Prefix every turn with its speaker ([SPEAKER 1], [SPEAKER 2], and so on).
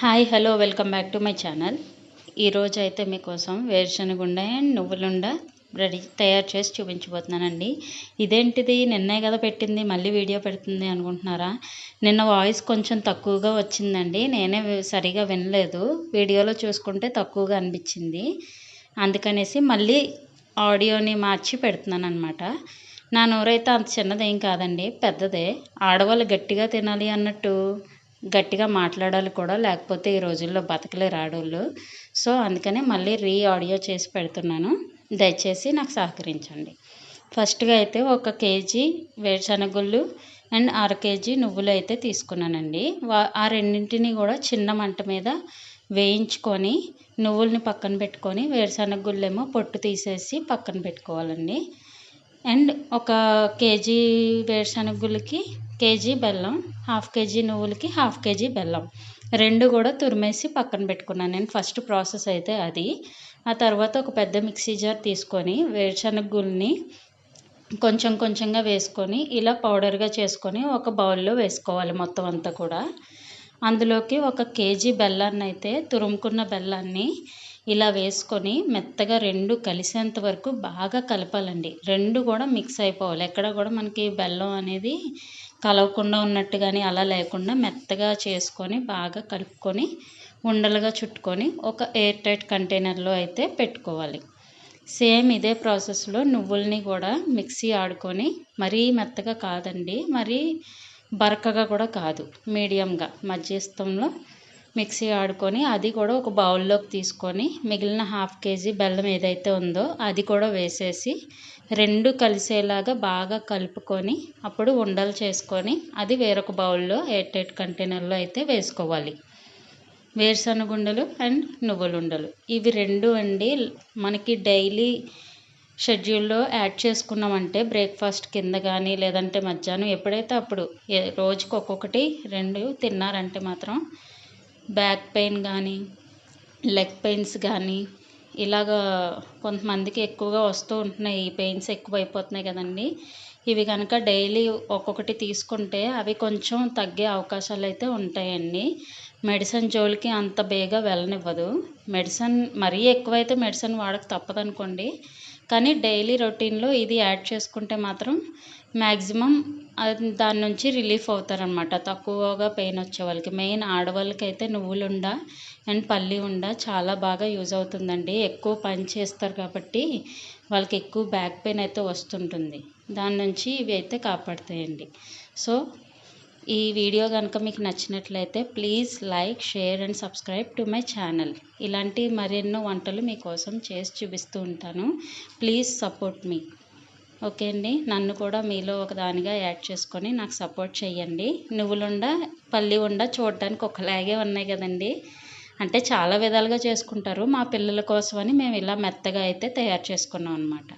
[SPEAKER 1] Hi hello welcome back to my channel. ఈరోజు అయితే మీకోసం వేరుశనగుండ అండ్ నువ్వులుండ రెడీ తయారు చేసి చూపించబోతున్నానండి. ఇదేంటిది? నిన్నే కదా పెట్టింది మళ్ళీ వీడియో పెడుతుంది అనుకుంటున్నారా? నిన్న వాయిస్ కొంచెం తక్కువగా వచ్చిందండి నేనే సరిగా వినలేదు. వీడియోలో చూసుకుంటే తక్కువగా అనిపించింది. అందుకనేసి మళ్ళీ ఆడియోని మార్చి పెడుతున్నాను అనమాట నా నోరైతే అంత చిన్నదేం కాదండి పెద్దదే. ఆడవాళ్ళు గట్టిగా తినాలి అన్నట్టు. గట్టిగా మాట్లాడాలి కూడా లేకపోతే ఈ రోజుల్లో బతకలేరు ఆడవాళ్ళు సో అందుకనే మళ్ళీ రీ ఆడియో చేసి పెడుతున్నాను. దయచేసి నాకు సహకరించండి. ఫస్ట్గా అయితే ఒక కేజీ వేరుశనగుళ్ళు అండ్ అర కేజీ నువ్వులు అయితే తీసుకున్నానండి. ఆ రెండింటిని కూడా చిన్న మంట మీద వేయించుకొని నువ్వుల్ని పక్కన పెట్టుకొని వేరుశనగ ఏమో పొట్టు తీసేసి పక్కన పెట్టుకోవాలండి. అండ్ ఒక కేజీ వేరుశనగులకి కేజీ బెల్లం హాఫ్ కేజీ నువ్వులకి హాఫ్ కేజీ బెల్లం. రెండు కూడా తురిమేసి పక్కన పెట్టుకున్నాను. నేను ఫస్ట్ ప్రాసెస్ అయితే అది. ఆ తర్వాత ఒక పెద్ద మిక్సీ జార్ తీసుకొని వేరుశనగ గుల్ని కొంచెం కొంచెంగా వేసుకొని ఇలా పౌడర్గా చేసుకొని ఒక బౌల్లో వేసుకోవాలి మొత్తం అంతా కూడా. అందులోకి ఒక కేజీ బెల్లాన్ని అయితే తురుముకున్న బెల్లాన్ని ఇలా వేసుకొని మెత్తగా రెండు కలిసేంత వరకు బాగా కలపాలండి. రెండు కూడా మిక్స్ అయిపోవాలి. ఎక్కడ కూడా మనకి బెల్లం అనేది కలవకుండా ఉన్నట్టు కానీ అలా లేకుండా మెత్తగా చేసుకొని బాగా కలుపుకొని ఉండలుగా చుట్టుకొని ఒక ఎయిర్ టైట్ కంటైనర్లో అయితే పెట్టుకోవాలి. సేమ్ ఇదే ప్రాసెస్లో నువ్వుల్ని కూడా మిక్సీ ఆడుకొని మరీ మెత్తగా కాదండి మరీ బరకగా కూడా కాదు మీడియంగా మధ్యస్థంలో మిక్సీ ఆడుకొని అది కూడా ఒక బౌల్లోకి తీసుకొని మిగిలిన హాఫ్ కేజీ బెల్లం ఏదైతే ఉందో అది కూడా వేసేసి రెండు కలిసేలాగా బాగా కలుపుకొని అప్పుడు ఉండలు చేసుకొని అది వేరొక బౌల్లో ఎయిట్ ఎయిట్ కంటైనర్లో అయితే వేసుకోవాలి. వేరుశనగుండలు అండ్ నువ్వులుండలు. ఇవి రెండు అండి. మనకి డైలీ షెడ్యూల్లో యాడ్ చేసుకున్నామంటే బ్రేక్ఫాస్ట్ కింద కానీ లేదంటే మధ్యాహ్నం ఎప్పుడైతే అప్పుడు రోజుకి ఒక్కొక్కటి రెండు తిన్నారంటే మాత్రం బ్యాక్ పెయిన్ కానీ లెగ్ పెయిన్స్ కానీ ఇలాగ కొంతమందికి ఎక్కువగా వస్తూ ఉంటున్నాయి. ఈ పెయిన్స్ ఎక్కువ అయిపోతున్నాయి కదండి. ఇవి కనుక డైలీ ఒక్కొక్కటి తీసుకుంటే అవి కొంచెం తగ్గే అవకాశాలు అయితే ఉంటాయండి. మెడిసిన్ జోలికి అంత బేగా వెళ్ళనివ్వదు. మెడిసిన్ మరీ ఎక్కువైతే మెడిసిన్ వాడక తప్పదనుకోండి. కానీ డైలీ రొటీన్లో ఇది యాడ్ చేసుకుంటే మాత్రం మ్యాక్సిమం దాని నుంచి రిలీఫ్ అవుతారనమాట తక్కువగా పెయిన్ వచ్చే వాళ్ళకి. మెయిన్ ఆడవాళ్ళకైతే నువ్వులుండ అండ్ పల్లి ఉండ చాలా బాగా యూజ్ అవుతుందండి. ఎక్కువ పని చేస్తారు కాబట్టి వాళ్ళకి ఎక్కువ బ్యాక్ పెయిన్ అయితే వస్తుంటుంది. దాని నుంచి ఇవి అయితే కాపాడతాయండి. సో ఈ వీడియో కనుక మీకు నచ్చినట్లయితే please like share and subscribe to my channel. ఇలాంటి మరెన్నో వంటలు మీకోసం చేసి చూపిస్తూ ఉంటాను. Please support me. ఓకే అండి నన్ను కూడా మీలో ఒక దానిగా యాడ్ చేసుకొని నాకు సపోర్ట్ చేయండి నువ్వులుండ పల్లి ఉండ చూడడానికి ఒకలాగే ఉన్నాయి కదండి. అంటే చాలా విధాలుగా చేసుకుంటారు మా పిల్లల కోసమని మేము ఇలా మెత్తగా అయితే తయారు చేసుకున్నాం అనమాట